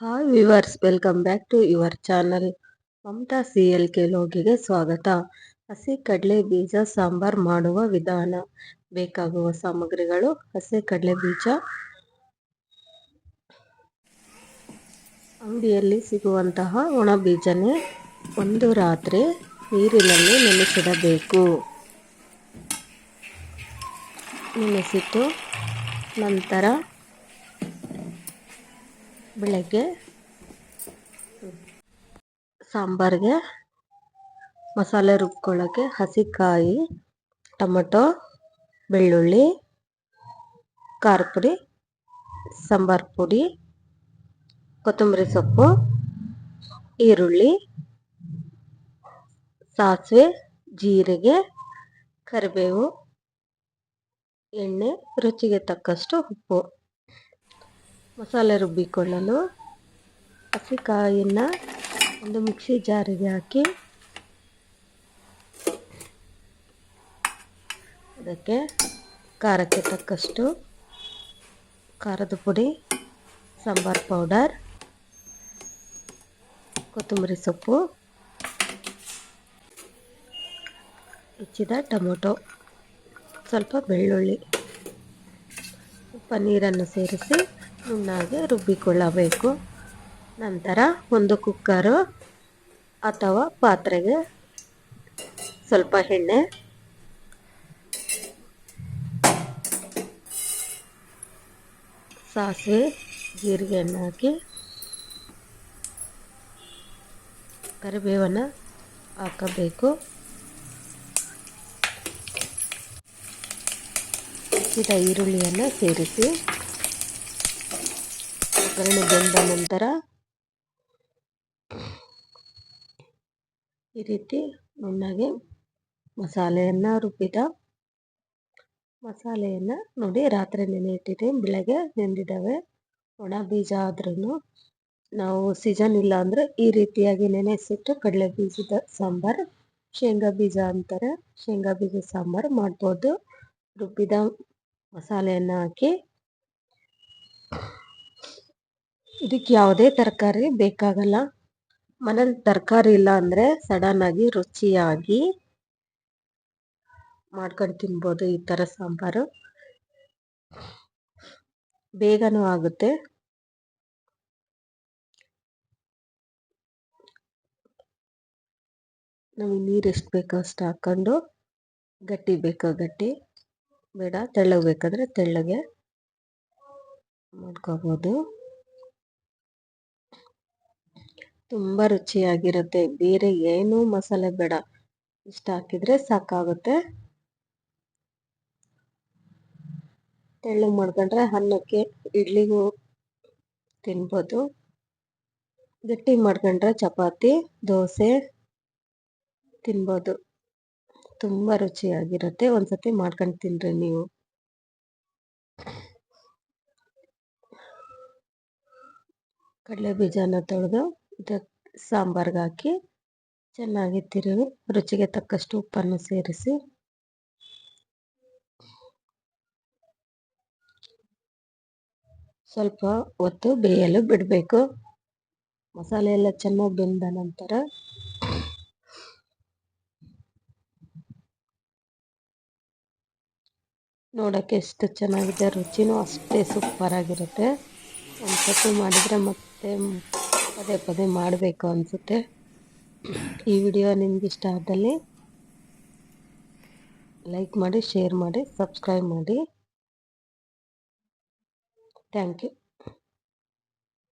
Hi viewers welcome back to your channel Mamata C L K ಲೋಗಿಗೆ ಸ್ವಾಗತ. ಹಸಿ ಕಡಲೆ ಬೀಜ ಸಾಂಬಾರ್ ಮಾಡುವ ವಿಧಾನ. ಬೇಕಾಗುವ ಸಾಮಗ್ರಿಗಳು ಹಸಿ ಕಡಲೆ ಬೀಜ. ಅಂಗಡಿಯಲ್ಲಿ ಸಿಗುವಂತಹ ಒಣ ಬೀಜನೇ ಒಂದು ರಾತ್ರಿ ನೀರಿನಲ್ಲಿ ನೆನೆಸಿಡಬೇಕು. ನೆನೆಸಿಟ್ಟು ನಂತರ ಬೆಳಗ್ಗೆ. ಸಾಂಬಾರಿಗೆ ಮಸಾಲೆ ರುಬ್ಕೊಳ್ಳೋಕ್ಕೆ ಹಸಿಕಾಯಿ, ಟೊಮೊಟೊ, ಬೆಳ್ಳುಳ್ಳಿ, ಖಾರ ಪುಡಿ, ಸಾಂಬಾರು ಪುಡಿ, ಕೊತ್ತಂಬರಿ ಸೊಪ್ಪು, ಈರುಳ್ಳಿ, ಸಾಸಿವೆ, ಜೀರಿಗೆ, ಕರಿಬೇವು, ಎಣ್ಣೆ, ರುಚಿಗೆ ತಕ್ಕಷ್ಟು ಉಪ್ಪು. ಮಸಾಲೆ ರುಬ್ಬಿಕೊಳ್ಳಲು ಹಸಿಕಾಯಿಯನ್ನು ಒಂದು ಮಿಕ್ಸಿ ಜಾರಿಗೆ ಹಾಕಿ ಅದಕ್ಕೆ ಖಾರಕ್ಕೆ ತಕ್ಕಷ್ಟು ಖಾರದ ಪುಡಿ, ಸಾಂಬಾರ್ ಪೌಡರ್, ಕೊತ್ತಂಬರಿ ಸೊಪ್ಪು, ಹೆಚ್ಚಿದ ಟೊಮೊಟೊ, ಸ್ವಲ್ಪ ಬೆಳ್ಳುಳ್ಳಿ ಪನ್ನೀರನ್ನು ಸೇರಿಸಿ ನುಣ್ಣಗೆ ರುಬ್ಬಿಕೊಳ್ಳಬೇಕು. ನಂತರ ಒಂದು ಕುಕ್ಕರು ಅಥವಾ ಪಾತ್ರೆಗೆ ಸ್ವಲ್ಪ ಎಣ್ಣೆ. ಸಾಸಿವೆ, ಜೀರಿಗೆ ಎಣ್ಣೆ ಹಾಕಿ. ಕರಿಬೇವನ್ನು ಹಾಕಬೇಕು. ಈರುಳ್ಳಿಯನ್ನು ಸೇರಿಸಿ. ಒಗ್ಗರಣೆ ಬೆಂದ ನಂತರ ಈ ರೀತಿ ನುಣ್ಣಗೆ ಮಸಾಲೆಯನ್ನು ರುಬ್ಬಿದ ಮಸಾಲೆಯನ್ನು ನೋಡಿ ರಾತ್ರಿ ನೆನೆ ಇಟ್ಟಿದೆ ಬೆಳಗ್ಗೆ ನೆಂದಿದ್ದಾವೆ. ಒಣ ಬೀಜ ಆದ್ರೂ ನಾವು ಸೀಸನ್ ಇಲ್ಲ ಅಂದರೆ ಈ ರೀತಿಯಾಗಿ ನೆನೆಸಿಟ್ಟು ಕಡಲೆ ಬೀಜದ ಸಾಂಬಾರ್, ಶೇಂಗಾ ಬೀಜ ಅಂತಾರೆ. ಶೇಂಗಾ ಬೀಜ ಸಾಂಬಾರು ಮಾಡ್ಬೋದು. ರುಬ್ಬಿದ ಮಸಾಲೆಯನ್ನು ಹಾಕಿ ಇದಕ್ಕೆ ಯಾವುದೇ ತರಕಾರಿ ಬೇಕಾಗಲ್ಲ. ಮನೇಲಿ ತರಕಾರಿ ಇಲ್ಲ ಅಂದರೆ ಆಗಿ ರುಚಿಯಾಗಿ ಮಾಡ್ಕೊಂಡು ತಿನ್ಬೋದು ಈ ಥರ ಸಾಂಬಾರು. ಬೇಗನೂ ಆಗುತ್ತೆ. ನಮಗೆ ನೀರು ಎಷ್ಟು ಬೇಕೋ ಅಷ್ಟು ಹಾಕ್ಕೊಂಡು ಗಟ್ಟಿ ಬೇಕೋ ಗಟ್ಟಿ. ಬೇಡ, ತೆಳ್ಳಗೆ ಬೇಕಾದರೆ ತೆಳ್ಳಗೆ ಮಾಡ್ಕೋಬೋದು. ತುಂಬ ರುಚಿಯಾಗಿರುತ್ತೆ. ಬೇರೆ ಏನೂ ಮಸಾಲೆ ಬೇಡ. ಇಷ್ಟ ಹಾಕಿದರೆ ಸಾಕಾಗುತ್ತೆ. ತೆಳ್ಳು ಮಾಡ್ಕೊಂಡ್ರೆ ಅನ್ನಕ್ಕೆ ಇಡ್ಲಿಗೂ ತಿನ್ಬೋದು. ಗಟ್ಟಿ ಮಾಡ್ಕೊಂಡ್ರೆ ಚಪಾತಿ, ದೋಸೆ ತಿನ್ಬೋದು. ತುಂಬ ರುಚಿಯಾಗಿರುತ್ತೆ. ಒಂದ್ಸತಿ ಮಾಡ್ಕೊಂಡು ತಿನ್ರಿ ನೀವು. ಕಡಲೆ ಬೀಜನ ತೊಳೆದು ಸಾಂಬಾರ್ಗೆ ಹಾಕಿ ಚೆನ್ನಾಗಿ ತಿರುವಿ, ರುಚಿಗೆ ತಕ್ಕಷ್ಟು ಉಪ್ಪನ್ನು ಸೇರಿಸಿ. ಸ್ವಲ್ಪ ಹೊತ್ತು ಬೇಯಲು ಬಿಡಬೇಕು. ಮಸಾಲೆ ಎಲ್ಲ ಚೆನ್ನಾಗಿ ಬೆಂದ ನಂತರ ನೋಡೋಕ್ಕೆ ಎಷ್ಟು ಚೆನ್ನಾಗಿದೆ, ರುಚಿನೂ ಅಷ್ಟೇ ಸೂಪರಾಗಿರುತ್ತೆ. ಒಂದು ಸತಿ ಮಾಡಿದರೆ ಮತ್ತೆ ಪದೇ ಪದೇ ಮಾಡಬೇಕು ಅನಿಸುತ್ತೆ. ಈ ವಿಡಿಯೋ ನಿಮ್ಗೆ ಇಷ್ಟ ಆದಲ್ಲಿ ಲೈಕ್ ಮಾಡಿ ಶೇರ್ ಮಾಡಿ ಸಬ್ಸ್ಕ್ರೈಬ್ ಮಾಡಿ. Thank you